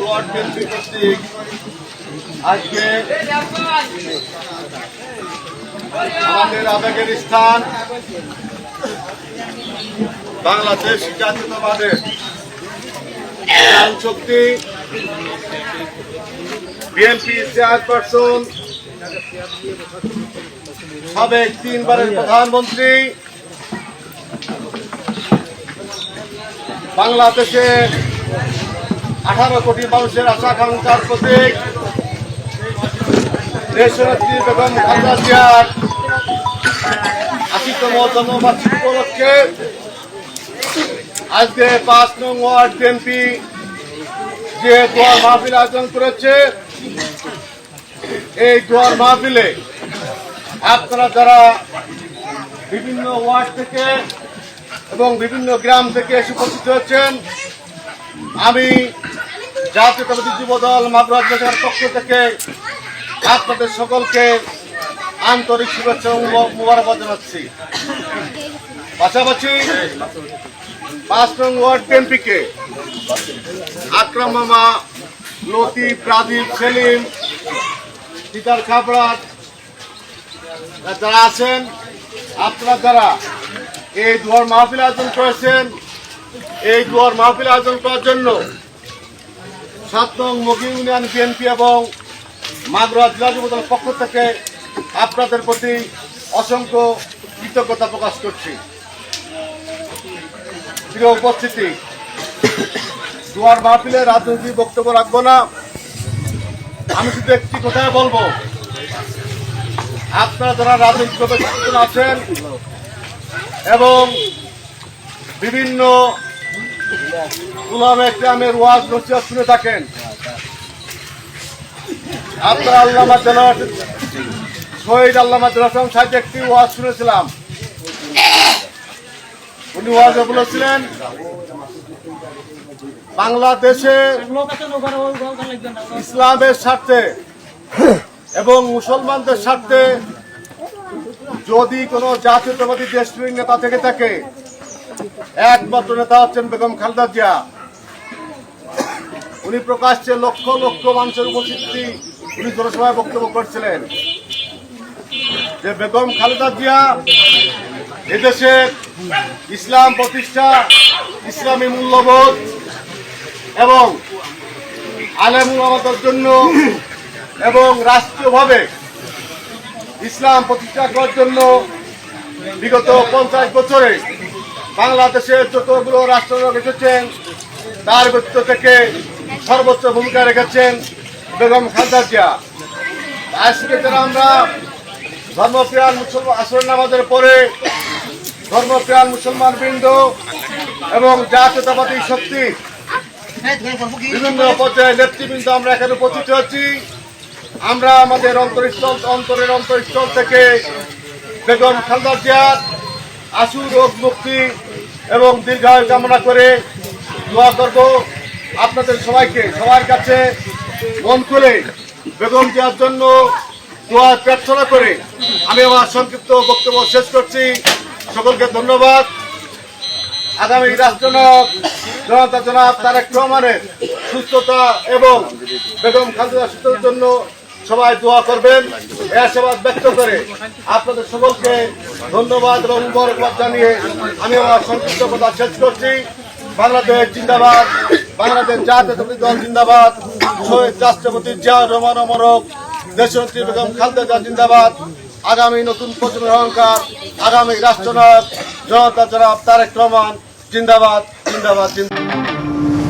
Word আজকে আমাদের আবেগের স্থান বাংলাদেশ জাতীয়তাবাদের শক্তি বিএনপি চেয়ারপারসন সাবেক তিনবারের প্রধানমন্ত্রী বাংলাদেশের আঠারো কোটি মানুষের আশা আকাঙ্ক্ষার প্রতীক। দেশনেত্রী বেগম খালেদা জিয়ার আশিতম জন্মবার্ষিকী উপলক্ষে আজকে পাঁচ নং ওয়ার্ড বিএনপি যে দোয়ার মাহফিল আয়োজন করেছে, এই দোয়ার মাহফিলে আপনারা যারা বিভিন্ন ওয়ার্ড থেকে এবং বিভিন্ন গ্রাম থেকে এসে উপস্থিত হয়েছেন। আমি জাতীয়তাবাদী যুব দল মাগুরা জেলার পক্ষ থেকে আপনাদের সকলকে আন্তরিক শুভেচ্ছা মুবারকবাদ জানাচ্ছি। পাশাপাশি পাঁচ নং ওয়ার্ড এমপিকে আকরাম মামা, লতিফ, রাজীব, সেলিম তিতার খাবড়াট যারা আছেন, আপনারা যারা এই দুয়ার মাহফিল আয়োজন করেছেন। এই দুয়ার মাহফিল আয়োজন করার জন্য সাত নং মগি ইউনিয়ন বিএনপি এবং মাগুরা জেলা যুবদল পক্ষ থেকে আপনাদের প্রতি অসংখ্য কৃতজ্ঞতা প্রকাশ করছি। প্রিয় উপস্থিতি, দুয়ার মাহফিলে রাজনৈতিক বক্তব্য রাখব না। আমি শুধু একটি কথাই বলব। আপনারা যারা রাজনৈতিক আছেন এবং বিভিন্ন ওয়াজ, নসিহত শুনে থাকেন। আপনারা আল্লামা জেলার শহীদ আল্লামা জেলাম সাহেব একটি ওয়াজ শুনেছিলাম। উনি ওয়াজে বলেছিলেন, বাংলাদেশে ইসলামের স্বার্থে এবং মুসলমানদের স্বার্থে যদি কোনো জাতীয়তাবাদী দেশপ্রেমিক নেতা থেকে থাকে, একমাত্র নেতা হচ্ছেন বেগম খালেদা জিয়া। উনি প্রকাশ্যে লক্ষ লক্ষ মানুষের উপস্থিতি উনি জনসভায় বক্তব্য করছিলেন যে বেগম খালেদা জিয়া এদেশে ইসলাম প্রতিষ্ঠা, ইসলামী মূল্যবোধ এবং আলেম আমাদের জন্য এবং রাষ্ট্রীয়ভাবে ইসলাম প্রতিষ্ঠা করার জন্য বিগত পঞ্চাশ বছরে বাংলাদেশের যতগুলো রাষ্ট্রনায়ক এসেছেন, তার ভিতর থেকে সর্বোচ্চ ভূমিকা রেখেছেন বেগম খালেদা জিয়া। আজকে যারা আমরা ধর্মপ্রিয়ান মুসলমান আসর নামাজের পরে ধর্মপ্রিয়ান মুসলমান বৃন্দ এবং জাতীয়তাবাদী শক্তি, বিভিন্ন পর্যায়ে নেতৃবৃন্দ আমরা এখানে উপস্থিত হচ্ছি আমরা আমাদের অন্তরস্থল অন্তরের অন্তরস্থল থেকে বেগম খালেদা জিয়ার আশু রোগ মুক্তি এবং দীর্ঘায়ু কামনা করে দোয়া করব। আপনাদের সবাইকে, সবার কাছে মন খুলে বেগম জিয়ার জন্য দোয়া প্রার্থনা করে আমি আমার সংক্ষিপ্ত বক্তব্য শেষ করছি। সকলকে ধন্যবাদ। আগামী রাষ্ট্রনায়ক জনতা জনাব তারেক রহমানের সুস্থতা এবং বেগম খালেদা সুস্থতার জন্য সবাই দোয়া করবেন। আশাবাদ ব্যক্ত করে আপনাদের সকলকে ধন্যবাদ এবং মুবারকবাদ জানিয়ে আমি আমার সংক্ষিপ্ত কথা শেষ করছি। বাংলাদেশ জিন্দাবাদ, বাংলাদেশ জাতীয় দল জিন্দাবাদ, শহীদ রাষ্ট্রপতি জিয়া রহমান অমরক দেশনেত্রী বেগম খালেদা জিন্দাবাদ। আগামী নতুন প্রজন্মের অহংকার, আগামী রাষ্ট্রনায়ক জনতা জনাব তারেক রহমান জিন্দাবাদ জিন্দাবাদ জিন্দাবাদ।